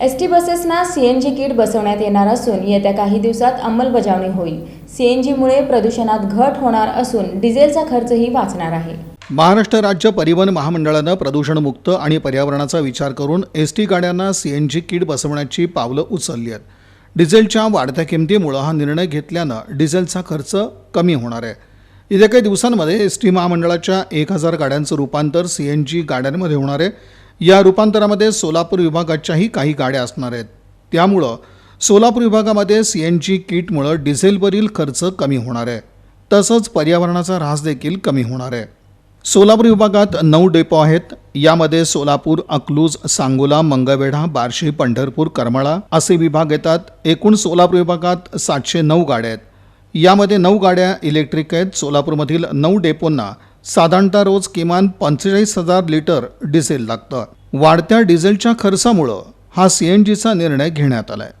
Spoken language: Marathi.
एस टी बसेसना सी एन जी किट बसवण्यात येणार असून येत्या काही दिवसात अंमलबजावणी होईल. सी एन जीमुळे प्रदूषणात घट होणार असून डिझेलचा खर्चही वाचणार आहे. महाराष्ट्र राज्य परिवहन महामंडळानं प्रदूषणमुक्त आणि पर्यावरणाचा विचार करून एस टी गाड्यांना सी एन जी किट बसवण्याची पावलं उचलली आहेत. डिझेलच्या वाढत्या किमतीमुळं हा निर्णय घेतल्यानं डिझेलचा खर्च कमी होणार आहे. येत्या काही दिवसांमध्ये एस टी महामंडळाच्या एक हजार गाड्यांचं रूपांतर सी एन जी गाड्यांमध्ये होणार आहे. या रूपांतरामध्ये सोलापूर विभागाच्याही काही गाड्या असणार आहेत. त्यामुळं सोलापूर विभागामध्ये सी एन जी किटमुळं डिझेलवरील खर्च कमी होणार आहे. तसंच पर्यावरणाचा ऱ्हास देखील कमी होणार आहे. सोलापूर विभागात नऊ डेपो आहेत. यामध्ये सोलापूर अकलूज सांगोला मंगळवेढा बार्शी पंढरपूर करमाळा असे विभाग येतात. एकूण सोलापूर विभागात सातशे नऊ गाड्या आहेत. यामध्ये नऊ गाड्या इलेक्ट्रिक आहेत. सोलापूरमधील नऊ डेपोंना साधारणतः रोज किमान पंचेचाळीस हजार लिटर डिझेल लागतं. वाढत्या डिझेलच्या खर्चामुळं हा सी एन जीचा निर्णय घेण्यात आला आहे